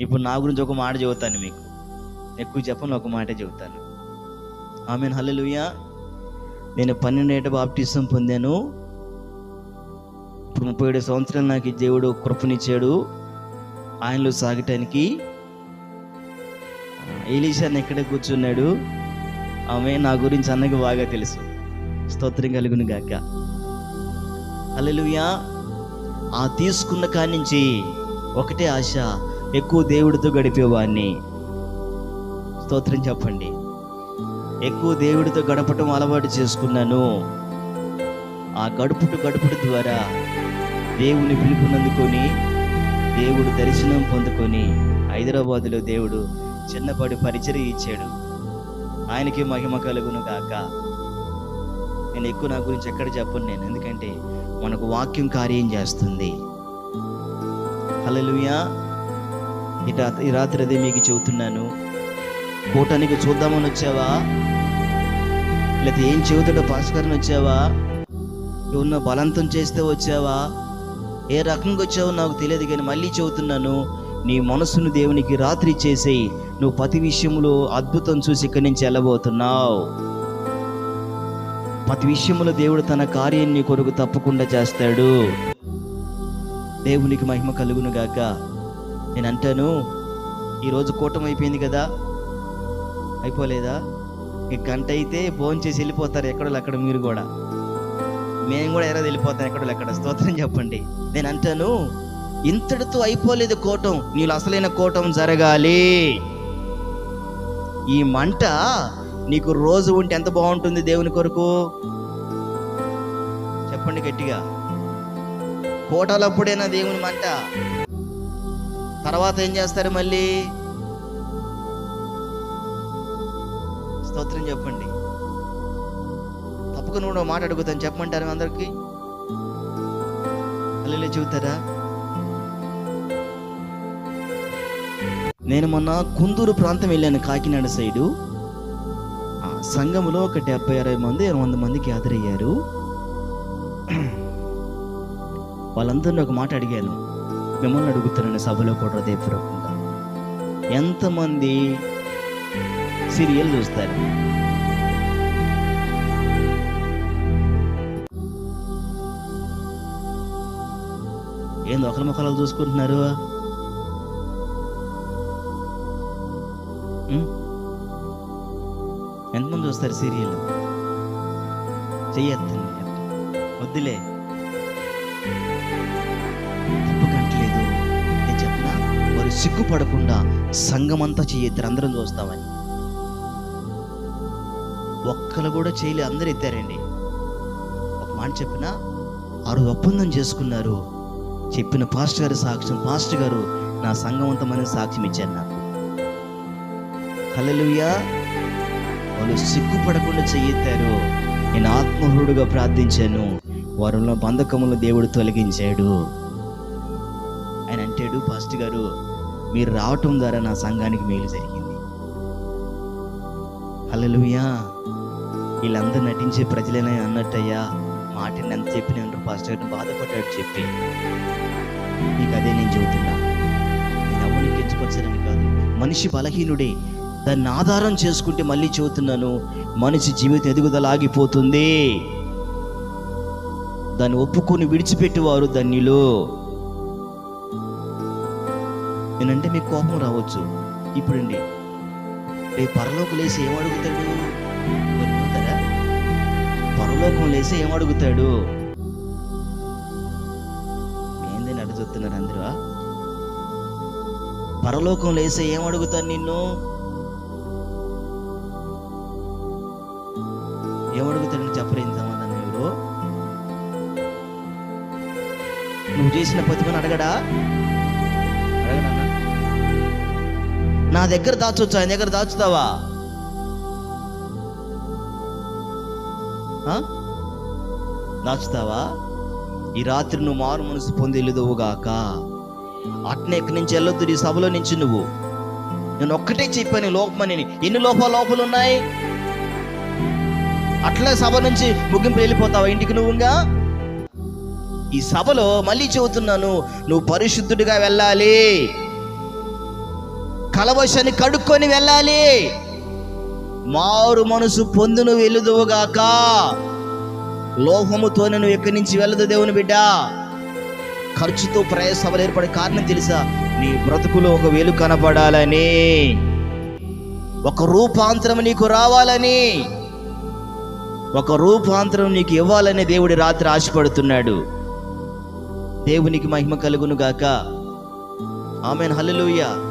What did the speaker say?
ఇప్పుడు నా గురించి ఒక మాట చెబుతాను మీకు. ఎక్కువ చెప్పను ఒక మాట చెబుతాను. ఆమె హల్లెలూయా. నేను పన్నెండేట బాప్టిజం పొందాను. ఇప్పుడు ముప్పై ఏడు సంవత్సరాలు నాకు దేవుడు కృపనిచ్చాడు. ఆయనలో సాగటానికి ఎలీషాని ఎక్కడ కూర్చున్నాడు? ఆమె నా గురించి అన్నకి బాగా తెలుసు. స్తోత్రం కలుగును గాక. హల్లెలూయా. ఆ తీసుకున్న కాడి నుంచి ఒకటే ఆశ ఎక్కువ దేవుడితో గడిపేవాడిని. స్తోత్రం చెప్పండి. ఎక్కువ దేవుడితో గడపటం అలవాటు చేసుకున్నాను. ఆ గడుపుట గడుపుట ద్వారా దేవుని పిలుపునందుకొని దేవుడు దర్శనం పొందుకొని హైదరాబాదులో దేవుడు చిన్నపాటి పరిచయం ఇచ్చాడు. ఆయనకి మహిమ కలుగును కాక నేను ఎక్కువ నా గురించి ఎక్కడ చెప్పను నేను. ఎందుకంటే మనకు వాక్యం కార్యం చేస్తుంది. హలో ఈ రాత్రి అదే మీకు చెబుతున్నాను. కూటానికి చూద్దామని వచ్చావా? లేకపోతే ఏం చెబుతాడో పాస్కర్ని వచ్చావా? ఉన్న బలంతం చేస్తే వచ్చావా? ఏ రకంగా వచ్చావో నాకు తెలియదు కానీ మళ్ళీ చెబుతున్నాను. నీ మనసును దేవునికి రాత్రి చేసేయి. నువ్వు ప్రతి విషయంలో అద్భుతం చూసి ఇక్కడి నుంచి వెళ్ళబోతున్నావు. ప్రతి విషయంలో దేవుడు తన కార్యాన్ని కొరకు తప్పకుండా చేస్తాడు. దేవునికి మహిమ కలుగును గాక. నేను అంటాను ఈరోజు కూటమి అయిపోయింది కదా? అయిపోలేదా? ఈ గంట అయితే ఫోన్ చేసి వెళ్ళిపోతారు ఎక్కడో అక్కడ మీరు కూడా. మేము కూడా ఎక్కడ వెళ్ళిపోతాం ఎక్కడో అక్కడ. స్తోత్రం చెప్పండి. నేను అంటాను ఇంతటితో అయిపోలేదు కోటం. నీళ్ళు అసలైన కోటం జరగాలి. ఈ మంట నీకు రోజు ఉంటే ఎంత బాగుంటుంది దేవుని కొరకు? చెప్పండి గట్టిగా. కోటలప్పుడైనా దేవుని మంట? తర్వాత ఏం చేస్తారు మళ్ళీ? స్తోత్రం చెప్పండి. తప్పకుండా కూడా మాట అడుగుతాను. చెప్పమంటారు అందరికీ? అల్లెలే చెబుతారా? నేను మొన్న కుందూరు ప్రాంతం వెళ్ళాను కాకినాడ సైడు. సంఘంలో సంఘములో ఒక డెబ్బై అరవై మంది ఇరవై వంద మంది గ్యాదర్ అయ్యారు. వాళ్ళందరినీ ఒక మాట అడిగాను. మిమ్మల్ని అడుగుతున్నాను సభలో కూడా హృదయపూర్వకంగా. ఎంతమంది సీరియల్ చూస్తారు? ఏంది ఒకరి ముఖాలు చూసుకుంటున్నారు? ఎంతమంది చూస్తారు సీరియల్? చెయ్యొద్దండి. వద్దులే. సిగ్గుపడకుండా సంఘమంతా చెయ్యొద్దు అందరం చూస్తామని. ఒక్కరు కూడా చేయలే అందరు ఎత్తారండి. ఒక మాట చెప్పిన ఆరు ఒప్పందం చేసుకున్నారు. చెప్పిన పాస్టర్ గారి సాక్ష్యం పాస్టర్ గారు నా సంఘం అంతమని సాక్ష్యం ఇచ్చారు నాకు. హల్లెలూయా. వాళ్ళు సిగ్గుపడకుండా చెయ్యెత్తారు నేను ఆత్మహుడుగా ప్రార్థించాను. వారిలో బంధకములు దేవుడు తొలగించాడు. ఆయన అంటాడు పాస్టర్ గారు మీరు రావటం ద్వారా నా సంఘానికి మేలు జరిగింది. హలలుయా వీళ్ళందరూ నటించే ప్రజలనే అన్నట్టయ్యా మాటని ఎంత చెప్పి నేను పాస్టర్ బాధపడ్డాడు చెప్పి. నీకు అదే నేను చెబుతున్నా. నేను ఎవరిని కాదు మనిషి బలహీనుడే. దాన్ని ఆధారం చేసుకుంటే మళ్ళీ చెబుతున్నాను మనిషి జీవితం ఎదుగుదల ఆగిపోతుంది. దాన్ని ఒప్పుకొని విడిచిపెట్టేవారు ధన్యులు. నేనంటే మీకు కోపం రావచ్చు. ఇప్పుడండి రేపు పరలోకం లేసి ఏం అడుగుతాడు? పరలోకం లేసి ఏం అడుగుతాడు? ఏందని అడుగుతున్నారు అందరూ? పరలోకం లేసి ఏం నిన్ను? ఏమడుగుతాడని చెప్పలేని సమాధానం ఎవరు? నువ్వు చేసిన ప్రతిభను అడగడా? నా దగ్గర దాచొచ్చు ఆయన దగ్గర దాచుతావా? దాచుతావా? ఈ రాత్రి నువ్వు మారు మనసు పొంది వెళ్ళదువుగాక అట్నే ఇక్కడి నుంచి వెళ్ళొద్దు ఈ సభలో నుంచి నువ్వు. నేను ఒక్కటే చెప్పాను లోపమని ఎన్ని లోపాలు లోపలు ఉన్నాయి? అట్లే సభ నుంచి ముగింపు వెళ్ళిపోతావా? ఇంటికి నువ్వుగా ఈ సభలో మళ్ళీ చెబుతున్నాను నువ్వు పరిశుద్ధుడిగా వెళ్ళాలి. కలవశాన్ని కడుక్కొని వెళ్ళాలి. మారు మనసు పొందును వెలుదువుగాక. లోహముతో నువ్వు ఎక్కడి నుంచి వెళ్ళదు దేవుని బిడ్డ. ఖర్చుతో ప్రయాసభలు ఏర్పడే కారణం తెలుసా? నీ బ్రతుకులో ఒక వెలు కనపడాలని. ఒక రూపాంతరం నీకు రావాలని. ఒక రూపాంతరం నీకు ఇవ్వాలని దేవుడి రాత్రి ఆశపడుతున్నాడు. దేవునికి మహిమ కలుగును గాక ఆమెన్. హల్లెలూయా.